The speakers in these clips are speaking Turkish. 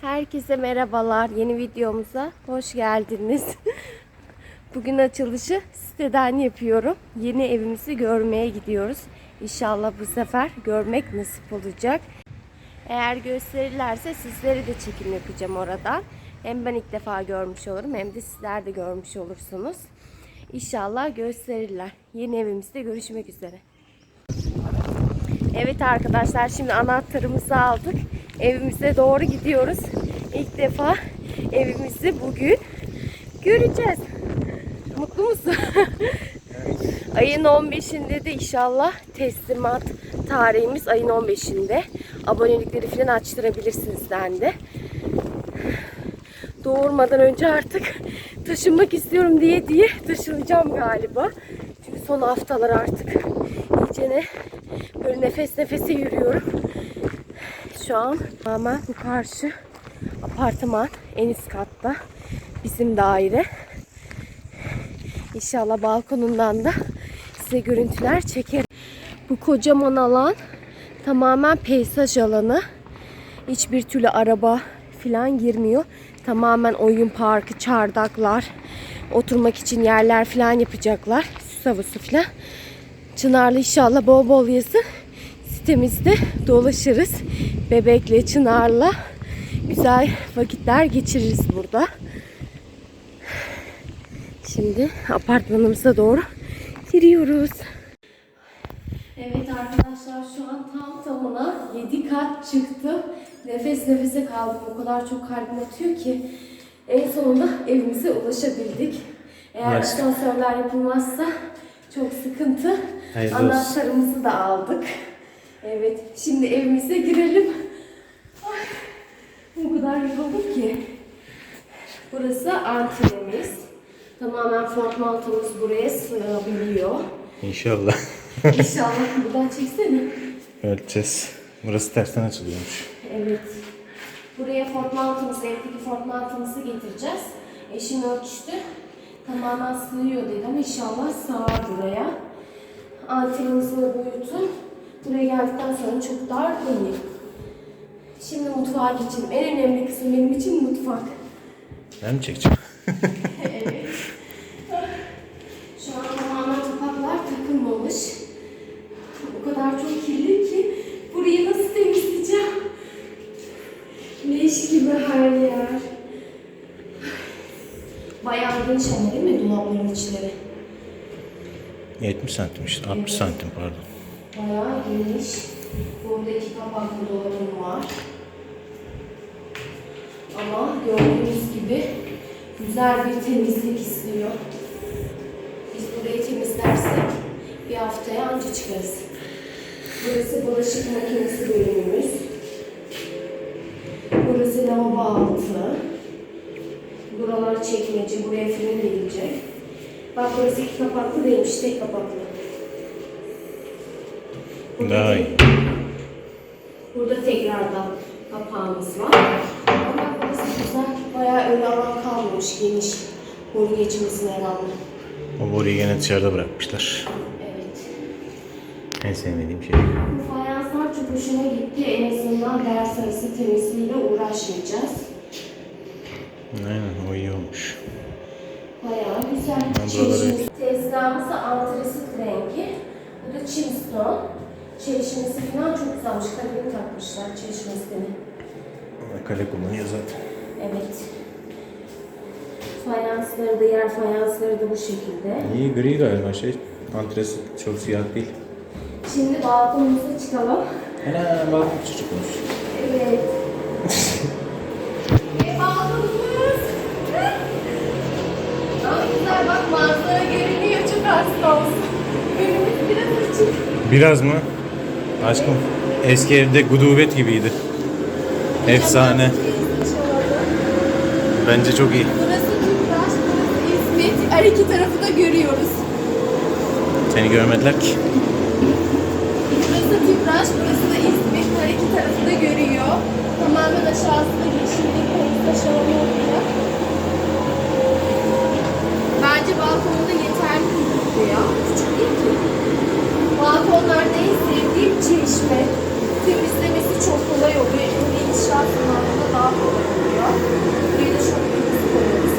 Herkese merhabalar. Yeni videomuza hoş geldiniz. Bugün açılışı siteden yapıyorum. Yeni evimizi görmeye gidiyoruz. İnşallah bu sefer görmek nasip olacak. Eğer gösterirlerse sizlere de çekim yapacağım oradan. Hem ben ilk defa görmüş olurum hem de sizler de görmüş olursunuz. İnşallah gösterirler. Yeni evimizde görüşmek üzere. Evet arkadaşlar şimdi anahtarımızı aldık. Evimize doğru gidiyoruz. İlk defa evimizi bugün göreceğiz. Mutlu musun? ayın 15'inde de inşallah teslimat tarihimiz ayın 15'inde. Abonelikleri falan açtırabilirsiniz dendi. Doğurmadan önce artık taşınmak istiyorum diye diye taşınacağım galiba. Çünkü son haftalar artık iyicene böyle nefes nefese yürüyorum. Şu an tamamen bu karşı apartman en üst katta bizim daire. İnşallah balkonundan da size görüntüler çekerim. Bu kocaman alan tamamen peyzaj alanı. Hiçbir türlü araba falan girmiyor. Tamamen oyun parkı, çardaklar, oturmak için yerler falan yapacaklar. Süs havası falan. Çınarlı inşallah bol bol yazın. Sitemizde dolaşırız. Bebekle, Çınar'la güzel vakitler geçiririz burada. Şimdi apartmanımıza doğru giriyoruz. Evet arkadaşlar şu an tam tamına 7 kat çıktım. Nefes nefese kaldım. O kadar çok kalbim atıyor ki. En sonunda evimize ulaşabildik. Eğer Ulaştık. asansörler yapılmazsa çok sıkıntı. Hayırlı olsun. Anahtarımızı da aldık. Evet, şimdi evimize girelim. Ay, o kadar yoruldum ki. Burası antremiz. Tamamen fort maltamız buraya sığabiliyor. İnşallah. İnşallah buradan çeksene. Ölçeceğiz. Burası tersten açılıyormuş. Evet. Buraya fort mantımızı, evdeki fort mantımızı getireceğiz. Eşim ölçtü. Tamamen sığıyor dedi ama inşallah sığar buraya. Antenimizin boyutu buraya geldikten sonra çok dar değil. Şimdi mutfağa geçelim. En önemli kısım benim için mutfak. Ben mi çekeceğim? Evet. Şu an tamamen kapaklar takılmamış. O kadar çok kirli ki burayı nasıl temizleyeceğim? Leş gibi her yer. Bayağı geniş ama değil mi dolapların içleri? 70 santim işte. 60 santim pardon. Bayağı geniş. Burada iki kapaklı dolabım var. Ama gördüğünüz gibi güzel bir temizlik istiyor. Biz burayı temizlersek bir haftaya anca çıkarız. Burası bulaşık makinesi bölümümüz. Burası lavabo altı. Buralar çekmece, buraya fırın gelecek. Bak burası iki kapaklı değilmiş, tek kapaklı. Burada Daha iyi. Burada tekrardan kapağımız var. Ama bak burası güzel. Bayağı öyle alan kalmamış geniş. Boru geçmesine rağmen. O boruyu gene dışarıda bırakmışlar. Evet. En sevmediğim şey. Bu fayanslar çok hoşuma gitti. En azından ders arası temizliğiyle uğraşmayacağız. Aynen o iyi olmuş. Bayağı güzel. buraları- Çeşmesi. Tezgahımız da antresit rengi. Bu da chimstone. Çeşmesi falan çok güzelmiş. Kalemi takmışlar çeşmesini. Kale kullanıyor zaten. Evet. Fayansları da, yer fayansları da bu şekilde. İyi gri galiba şey. Antresi çok siyah değil. Şimdi balkonumuza çıkalım. Ana balkon çocukmuş. Evet. Ve balkonumuz. Ama güzel bak manzara görünüyor çok hasta olsun. Önümüz biraz açık. Biraz mı? Aşkım eski evde gudubet gibiydi. Efsane. Bence çok iyi. Burası Tüpraş, burası İzmit. Her iki tarafı da görüyoruz. Seni görmediler ki. Burası Tüpraş, burası da İzmit. Her iki tarafı da görüyor. Tamamen aşağısında yeşillik, peyzaj alanı oluyor. Bence balkonda yeterli bir ya. Küçük değil ki balkonlarda en sevdiğim çeşme. Temizlemesi çok kolay oluyor. Evde inşaat zamanında daha kolay oluyor. Buraya da çok temiz koyuyoruz.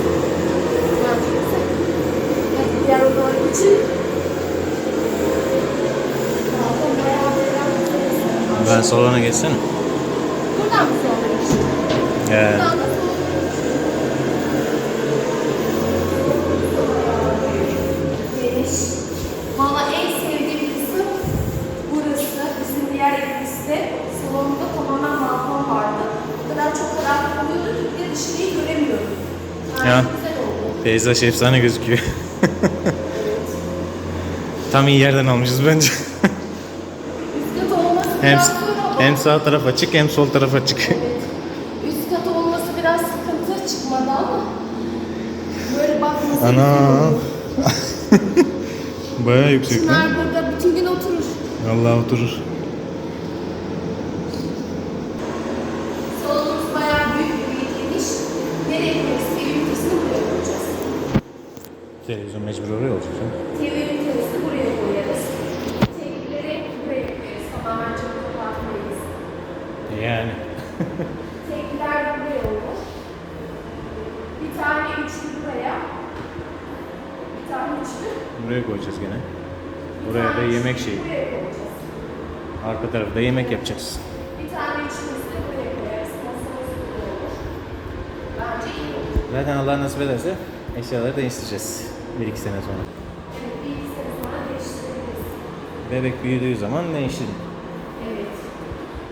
Yani diğer odalar için Ben salona geçsene. Buradan mı salona geçiyorum? Evet. Çok karanlık oluyordu ki bir de dışarıyı göremiyorum. Yani Ya. güzel oldu. peyzaj efsane gözüküyor. Tam iyi yerden almışız bence. Üst kat olması hem, biraz zor ama. hem sağ taraf açık hem sol taraf açık. Evet. Üst kat olması biraz sıkıntı çıkmadı ama böyle bakması Ana. Bayağı yüksek. Çınar burada bütün gün oturur. Allah oturur. Salonumuz bayağı büyük bir geniş. Nereye koyarız? TV ünitesini buraya koyacağız. Televizyon mecbur oraya olacak. canım. TV ünitesini buraya koyarız. TV'leri buraya koyarız. Tamamen çok kapatmayız. Yani. TV'ler buraya olur. Bir tane üçlü buraya. Bir tane üçlü. Buraya koyacağız gene. bir Buraya tane da yemek şeyi. Buraya koyacağız. Arka tarafta yemek yapacağız. Bir tane üçlümüzü de buraya koyarız. Masamız buraya olur. Bence iyi olur. Zaten Allah nasip ederse eşyaları değiştireceğiz. Bir iki sene sonra. Evet, bir iki sene sonra değiştirebiliriz. Bebek büyüdüğü zaman değiştirin. Evet.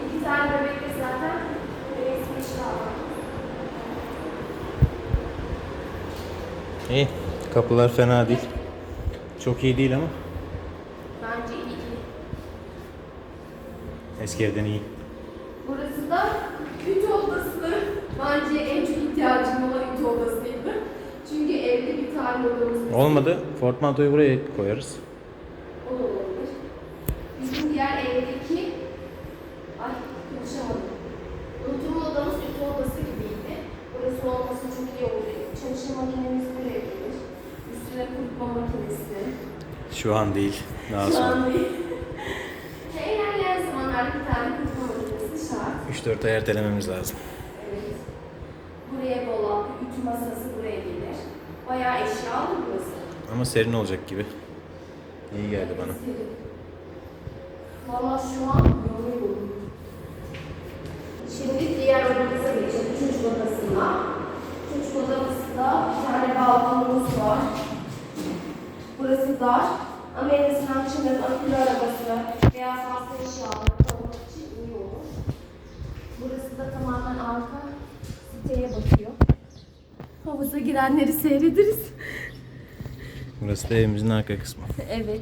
İki tane bebek de zaten resmi inşallah. İyi. Kapılar fena değil. Çok iyi değil ama Bence iyi. eski evden iyi. Burası da ütü odası. Bence en çok ihtiyacım olan ütü odasıydı. Çünkü evde bir tane odamız var. Olmadı. Portmantoyu buraya koyarız. O da olabilir. Bizim diğer evdeki... Ay konuşamadım. Oturma odamız ütü odası gibiydi. Burası olması çok iyi oldu. Çamaşır makinemiz buraya gelir. Üstüne kurutma makinesi. Şu an değil. Daha Şu sonra. an değil. İlerleyen zamanlar bir tane kurutma makinesi şart. 3-4 ay ertelememiz lazım. Evet. Buraya dolap, ütü masası buraya gelir. Bayağı eşyalı burası. Ama serin olacak gibi. İyi geldi bana. Valla şu an yoruyorum. Şimdi diğer odamıza geçelim. Çocuk odasına. Çocuk odamızda bir tane balkonumuz var. Burası dar. Ama en azından Çınar'ın akülü arabası veya fazla eşyaları koymak için iyi olur. Burası da tamamen arka siteye bakıyor. Havuza girenleri seyrederiz. Burası da evimizin arka kısmı. Evet.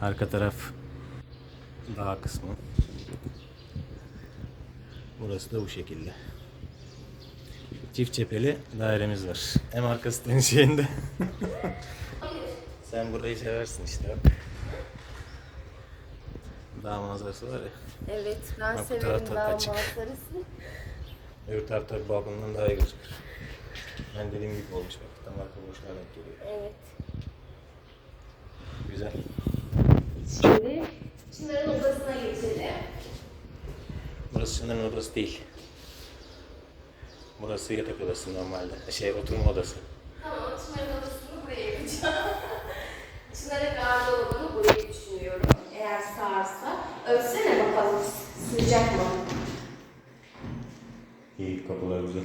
Arka taraf dağ kısmı. Burası da bu şekilde. Çift cepheli dairemiz var. Hem arka sitenin şeyinde. Sen burayı seversin işte. Dağ manzarası var ya. Evet, ben Bak bu severim dağ açık. manzarası. Öbür tarafta balkondan daha iyi gözükür. Ben dediğim gibi olmuş bak. Tam arka boşluğa denk geliyor. Evet. Güzel. Şimdi Çınar'ın odasına geçelim. Burası Çınar'ın odası değil. Burası yatak odası normalde. Şey oturma odası. Tamam, Çınar'ın odasını buraya yapacağım. Çınar'ın gardırobunu buraya düşünüyorum. Eğer sığarsa. Ölsene bakalım, sığacak mı? İyi kapılar güzel.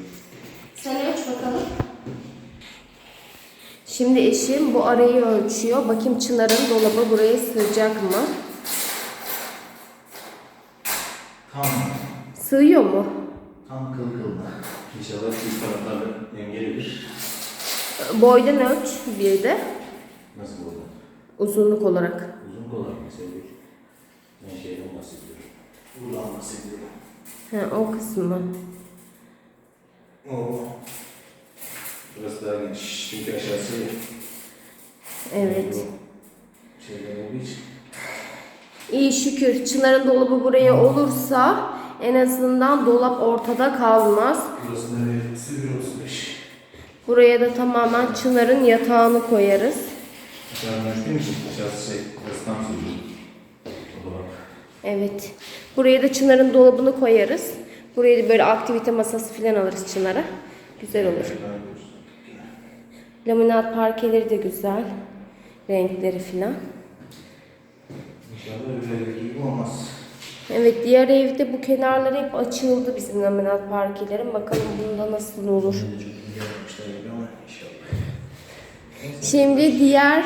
Sen ölç bakalım. Şimdi eşim bu arayı ölçüyor. Bakayım Çınar'ın dolabı buraya sığacak mı? Tam, Sığıyor mu? tam kıl kılda. İnşallah üst taraflarda dengelidir. Boydan ölç bir de. Nasıl oldu? Uzunluk olarak. Uzun kolay mesela. Ben şeyden bahsediyorum. Buradan bahsediyorum. Ha, o kısmı. Oo. Burası daha geniş. Çünkü aşağısı Evet. şeyden olduğu için. İyi şükür Çınar'ın dolabı buraya olursa en azından dolap ortada kalmaz. Burası da neresi? 1.35. Buraya da tamamen Çınar'ın yatağını koyarız. Aşağıdan açtığım için aşağısı şey, burası tam sığıyor. O dolap. Evet. Buraya da Çınar'ın dolabını koyarız. Buraya da böyle aktivite masası falan alırız Çınar'a. Güzel olur. Laminat parkeleri de güzel. Renkleri falan. İnşallah öyle gibi olmaz. Evet diğer evde bu kenarlar hep açıldı bizim laminat parkelerin. Bakalım bunda nasıl olur. Şimdi diğer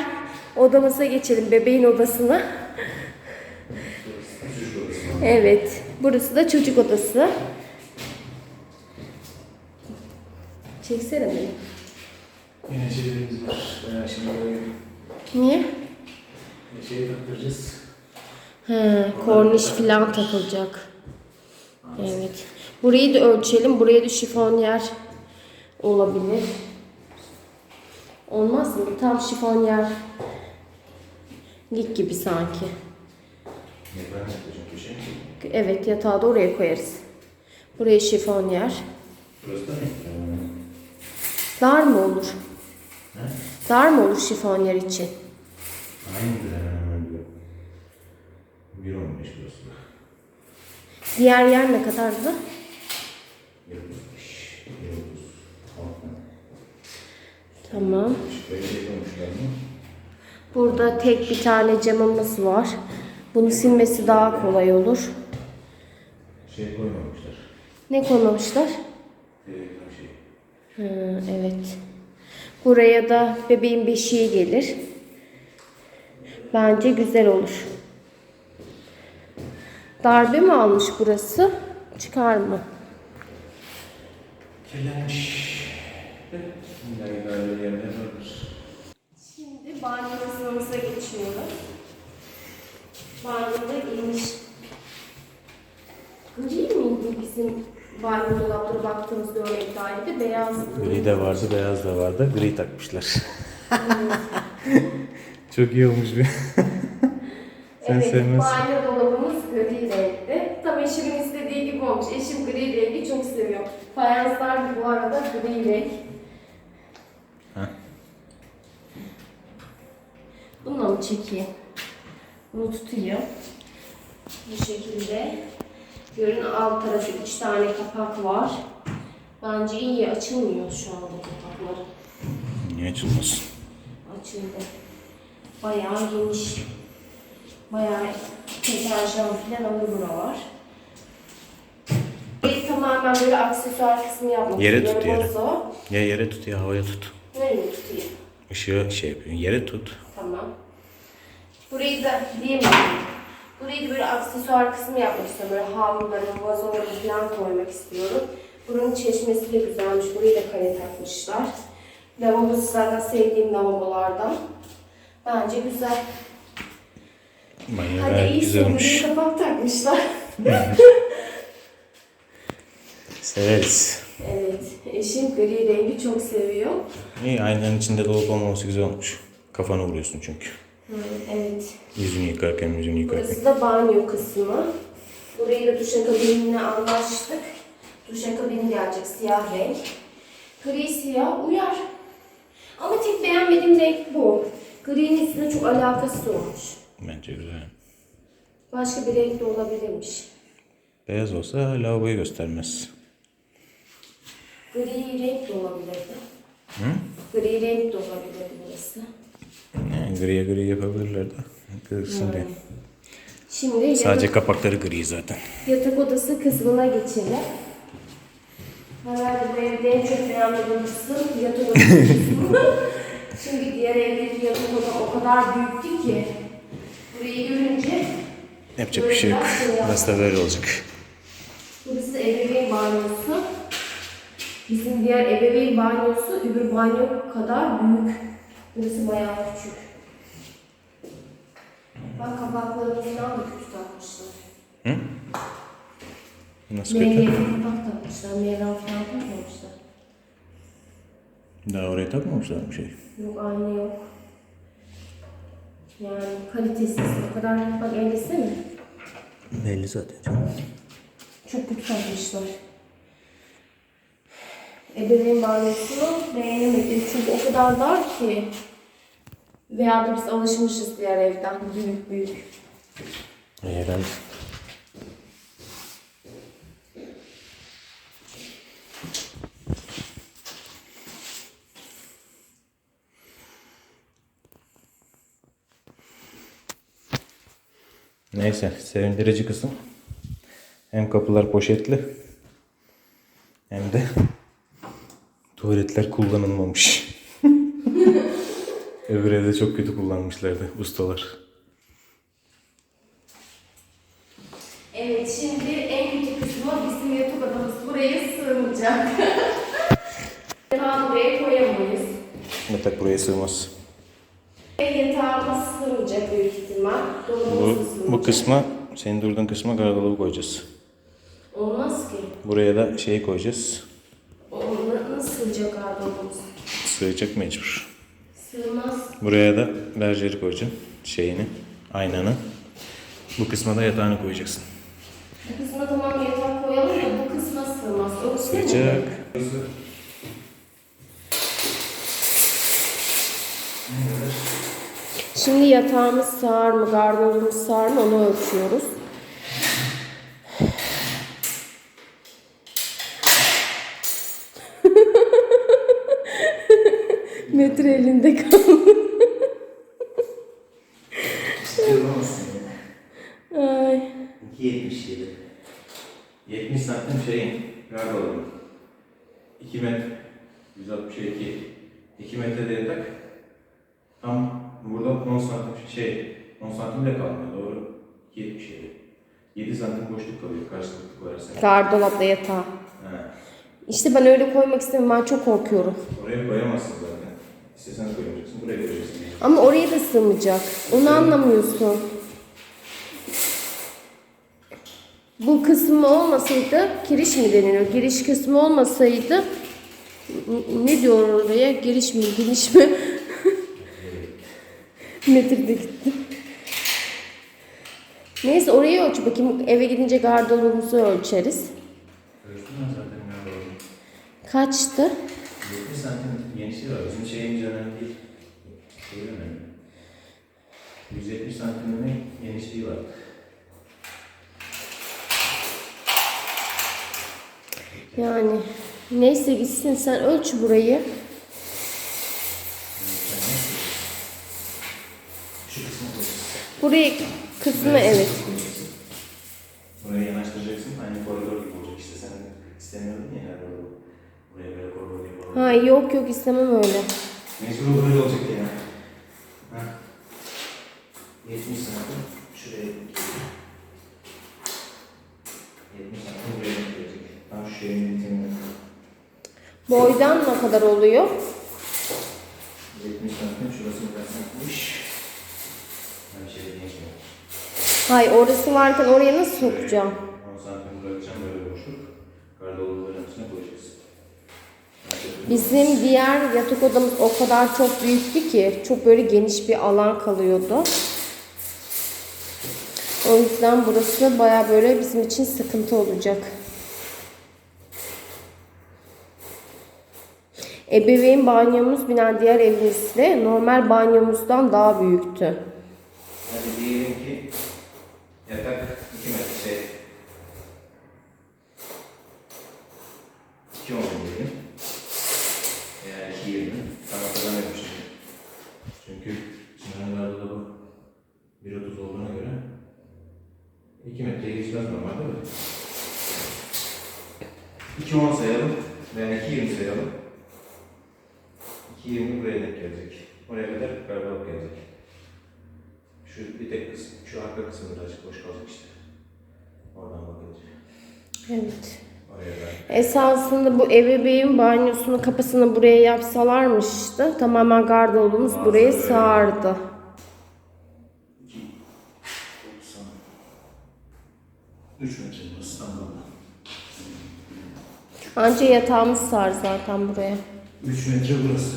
odamıza geçelim. Bebeğin odasına. Evet. Burası da çocuk odası. Çeksene beni. Yine şeylerimiz var. Ben şimdi böyle Niye? şey taktıracağız. He, korniş falan takılacak. Evet. Burayı da ölçelim. Buraya da şifonyer olabilir. Olmaz mı? Tam şifonyer lik gibi sanki. Köşe? Evet yatağı da oraya koyarız. Buraya şifonyer. Burası da ne? Dar mı olur? Dar mı olur şifonyer için? Aynıdır hemen hemen on beş burası da. Diğer yer ne kadardı? Bir on beş. Bir otuz. Altı. Tamam. Böyle şey mı? Burada tek bir tane camımız var. Bunu silmesi daha kolay olur. Şey koymamışlar. Ne koymamışlar? Ha, evet. Buraya da bebeğin beşiği gelir. Bence güzel olur. Darbe mi almış burası? Çıkar mı? Vardır. Şimdi banyo kısmımıza geçiyoruz. Banyoda iniş. Bizim banyo dolapları baktığımız örnek dairede? Beyaz. Gri de vardı, beyaz da vardı. Gri takmışlar. Çok iyi olmuş bir. Sen evet, sevmezsin. banyo dolabımız gri renkli. Tam eşimin istediği gibi olmuş. Eşim gri rengi çok seviyor. Fayanslar da bu arada gri renk. Ha. Bununla mı çekeyim? Bunu tutayım. Bu şekilde. Görün alt tarafı üç tane kapak var. Bence iyi açılmıyor şu anda kapakları. Niye açılmasın? Açıldı. Bayağı geniş. Bayağı deterjan falan alır bura var. Ve tamamen böyle aksesuar kısmı yapmak Yere tut, yere. Bozo. Ya yere tut ya havaya tut. Nereye tutayım? Işığı şey yapıyorsun. Yere tut. Tamam. Burayı da diyemedim. Burayı da böyle aksesuar kısmı yapmak istiyorum. Böyle havluları, vazoları falan koymak istiyorum. Buranın çeşmesi de güzelmiş. Burayı da kare takmışlar. Lavabosu zaten sevdiğim lavabolardan. Bence güzel. Banyo Hadi iyi güzel olmuş. buraya kapak takmışlar. Severiz. evet. Eşim gri rengi çok seviyor. İyi aynanın içinde dolap olmaması güzel olmuş. Kafana vuruyorsun çünkü. Hı, evet. Yüzünü yıkarken, yüzünü yıkarken. Burası da banyo kısmı. Burayı da duşakabinle anlaştık. Duşakabin gelecek siyah renk. Gri siyah uyar. Ama tek beğenmediğim renk bu. Gri'nin üstüne çok alakası olmuş. Bence güzel. Başka bir renk de olabilirmiş. Beyaz olsa lavaboyu göstermez. Gri renk de olabilirdi. Hı? Gri renk de olabilirdi burası. Yani griye gri yapabilirler de. Kırsın diye. Şimdi Sadece yatak, kapakları gri zaten. yatak odası kısmına geçelim. Herhalde bu evde en çok beğenmediğim kısım yatak odası kısmı. Çünkü diğer evdeki yatak oda o kadar büyüktü ki burayı görünce Yapacak bir şey yok. Burası da böyle olacak. burası ebeveyn banyosu. Bizim diğer ebeveyn banyosu öbür banyo kadar büyük. Burası bayağı küçük. Bak kapaklarını falan da kötü takmışlar. Hı? Nasıl kötü? Meyveli kapak takmışlar. Meyve falan takmamışlar. Daha oraya takmamışlar mı şey? Yok aynı yok. Yani kalitesiz. O kadar bak ellesene. Belli zaten. Çok kötü takmışlar. Ebeveyn banyosunu beğenemedim. Çünkü o kadar dar ki. Veya da biz alışmışız diğer evden. Büyük büyük. Herhalde. Neyse, sevindirici kısım Hem kapılar poşetli hem de tuvaletler kullanılmamış. Öbür evde çok kötü kullanmışlardı ustalar. Evet şimdi en kötü kısmı bizim yatak odamız buraya sığmayacak. Yatağı buraya koyamayız. Yatak buraya sığmaz. Ve yatağımız sığmayacak büyük ihtimal. Dolabımız Bu, sığmayacak. bu kısma, senin durduğun kısma gardırobı koyacağız. Olmaz ki. Buraya da şey koyacağız. Onu nasıl sığacak dolabımız? Sığacak mecbur. Sığmaz. Buraya da berjeri koyacaksın. Şeyini, aynanı. Bu kısma da yatağını koyacaksın. Bu kısma tamam yatak koyalım da bu kısma sığmaz. Ne? Sığacak. Şimdi yatağımız sığar mı, gardırobumuz sığar mı onu ölçüyoruz. Metre elinde kaldı. Ay. 2.77. 70 santim şeyin gardırobun. 2 metre 162. 2 metre de yatak. Tam burada 10 santim şey 10 santim de kalmıyor doğru. 2.77. 7 santim boşluk kalıyor karşılıklı koyarsan. Gardırop yatağı. Ha. İşte ben öyle koymak istemiyorum. Ben çok korkuyorum. Oraya koyamazsın zaten. İstesen koymayacaksın. Buraya koyacaksın. Ama oraya da sığmayacak. Onu anlamıyorsun. Bu kısmı olmasaydı, giriş mi deniliyor? Giriş kısmı olmasaydı, n- ne diyor oraya? Giriş mi, giriş mi? Metrede gitti. Neyse orayı ölç bakayım. Eve gidince gardırobumuzu ölçeriz. Ölçtün mü zaten gardırobun? Kaçtı? 70 santim genişliği var. Bizim şeyimiz önemli değil. Şey önemli. 170 santimde genişliği var. Yani neyse gitsin sen ölç burayı. Burayı kısmı evet. Buraya yanaştıracaksın. Aynı koridor gibi olacak. İşte sen istemiyordun ya herhalde. Buraya böyle Ha yok yok istemem öyle. Mecbur böyle olacak ya. Ha. 70 santim şuraya 70 santim buraya gelecek. Tam şu şeyin bitimine. Boydan ne kadar oluyor? 70 santim şurası kaç santimmiş? Ben bir şey değişmiyor. Hay orası varken oraya nasıl sokacağım? 10 santim bırakacağım böyle boşluk. Gardırobların üstüne koyacaksın. Bizim diğer yatak odamız o kadar çok büyüktü ki çok böyle geniş bir alan kalıyordu. O yüzden burası baya böyle bizim için sıkıntı olacak. Ebeveyn banyomuz binen diğer evimizde normal banyomuzdan daha büyüktü. Hadi diyelim ki yatak 2 metre şey. 2 10 diyelim. Veya 2 20. Tam hatırlamıyorum şimdi. Çünkü Sinan'ın gardırobı 1.30 olduğuna göre 2 metreye geçmez normalde de. 2 10 sayalım veya 2 20 sayalım. 2 20 buraya denk gelecek. Oraya kadar gardırop gelecek. Şu bir tek kısım, şu arka kısım birazcık boş kalacak işte. Oradan bakınca. Evet. Oraya da. Esasında bu ebeveyn banyosunu kapısını buraya yapsalarmıştı. Tamamen gardırobumuz buraya sığardı. 2, 90, 3 metre standartda. Anca yatağımız sığar zaten buraya. 3 metre burası.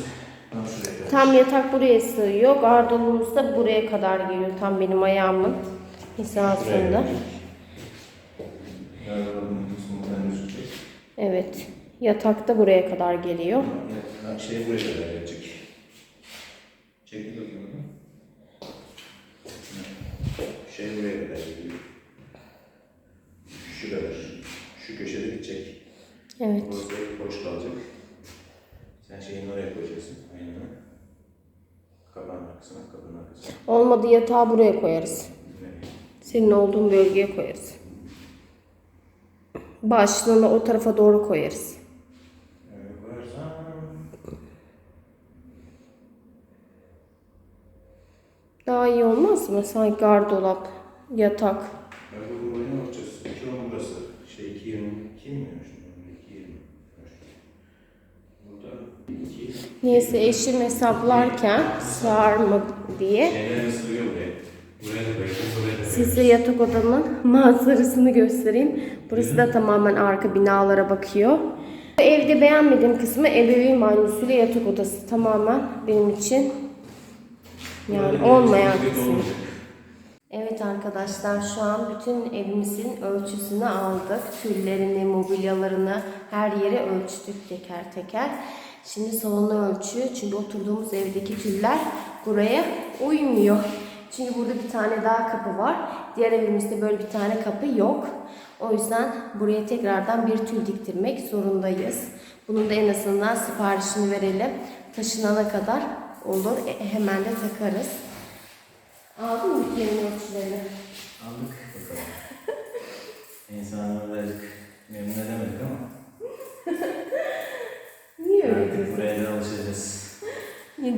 Tam şuraya kadar. Tam yatak buraya sığıyor. Gardırobumuz da buraya kadar geliyor. Tam benim ayağımın hizasında. Gardırobun Evet. Yatak da buraya kadar geliyor. Ya, şey buraya kadar gelecek. Çekil bakayım onu. Şey buraya kadar geliyor. Şu kadar. Şu köşede gidecek. Evet. Burası boş kalacak. Sen şeyini oraya koyacaksın. Aynen. Kapağın arkasına, kapının arkasına. Olmadı yatağı buraya koyarız. Senin olduğun bölgeye koyarız. Başlığını o tarafa doğru koyarız. Daha iyi olmaz mı? Sanki gardırop, yatak. Buraya ne bakacağız? 2 10 burası. Şey 2 20. 2 mi? Şundan 2 20. Burada 2. Neyse eşim hesaplarken sığar mı diye Şeyler sığıyor buraya. Size yatak odamın manzarasını göstereyim. Burası da tamamen arka binalara bakıyor. Evde beğenmediğim kısmı ebeveyn banyosu yatak odası tamamen benim için yani olmayan kısmı. Evet arkadaşlar şu an bütün evimizin ölçüsünü aldık. Tüllerini, mobilyalarını her yere ölçtük teker teker. Şimdi salonu ölçüyor. Çünkü oturduğumuz evdeki tüller buraya uymuyor. Çünkü burada bir tane daha kapı var. Diğer evimizde böyle bir tane kapı yok. O yüzden buraya tekrardan bir tül diktirmek zorundayız. Bunun da en azından siparişini verelim. Taşınana kadar olur. E, hemen de takarız. Aldın mı yeni ölçülerini? Aldık bakalım. İnsanları birazcık memnun edemedik ama Niye öyle diyorsun? buraya da alışacağız.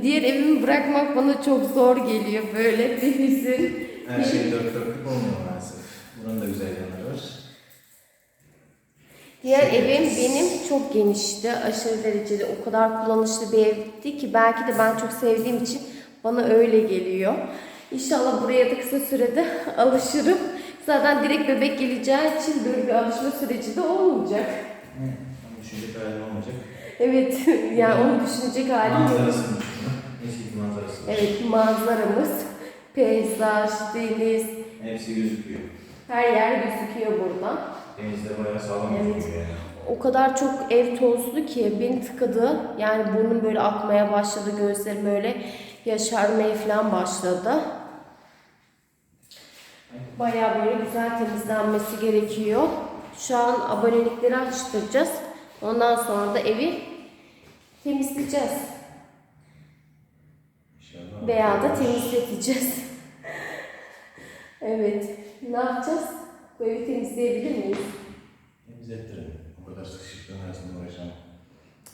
Diğer evimi bırakmak bana çok zor geliyor böyle bir hüzün. Her şey dört dörtlük olmuyor maalesef. Bunun da güzel yanları var. Diğer evim benim çok genişti. Aşırı derecede o kadar kullanışlı bir evdi ki belki de ben çok sevdiğim için bana öyle geliyor. İnşallah buraya da kısa sürede alışırım. Zaten direkt bebek geleceği için böyle bir alışma süreci de olmayacak. Hı. Ama düşünecek halim olmayacak. Evet yani onu düşünecek halim yok. Manzarasını düşünün. Eski manzarası. var. Evet manzaramız, peyzaj, deniz, Hepsi gözüküyor. her yer gözüküyor buradan. Denizde bayağı sağlam Evet. gözüküyor yani. O kadar çok ev tozlu ki beni tıkadı. Yani burnum böyle akmaya başladı. Gözlerim böyle yaşarmaya falan başladı. Bayağı böyle güzel temizlenmesi gerekiyor. Şu an abonelikleri açtıracağız. Ondan sonra da evi temizleyeceğiz. Veya da temizleteceğiz. evet. Ne yapacağız? Bu evi temizleyebilir miyiz? Temizlettirin. O kadar sıkışıklığın arasında uğraşamam.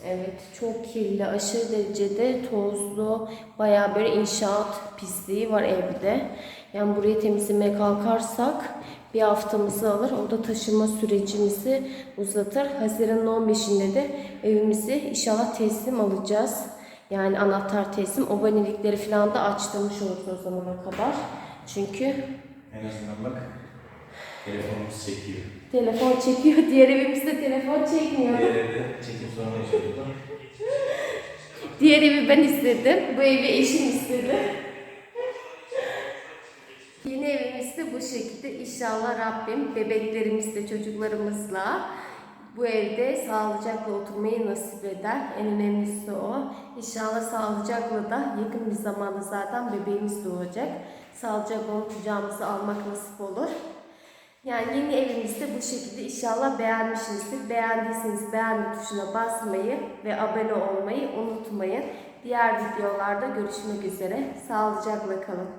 Evet çok kirli, aşırı derecede tozlu, bayağı böyle inşaat pisliği var evde. Yani burayı temizlemeye kalkarsak bir haftamızı alır. O da taşıma sürecimizi uzatır. Haziran'ın 15'inde de evimizi inşallah teslim alacağız. Yani anahtar teslim. Abonelikleri falan da açtırmış oluruz o zamana kadar. Çünkü En azından bak. Telefonumuz çekiyor. telefon çekiyor. Diğer evimizde telefon çekmiyor. Diğer evde çekim sorunu yaşıyorduk. Diğer evi ben istedim. Bu evi eşim istedi. Yeni evimiz de bu şekilde. İnşallah Rabbim bebeklerimizle, çocuklarımızla bu evde sağlıcakla oturmayı nasip eder. En önemlisi o. İnşallah sağlıcakla da yakın bir zamanda zaten bebeğimiz doğacak. Sağlıcakla onu kucağımıza almak nasip olur. Yani yeni evimizde bu şekilde inşallah beğenmişsinizdir. Beğendiyseniz beğenme tuşuna basmayı ve abone olmayı unutmayın. Diğer videolarda görüşmek üzere. Sağlıcakla kalın.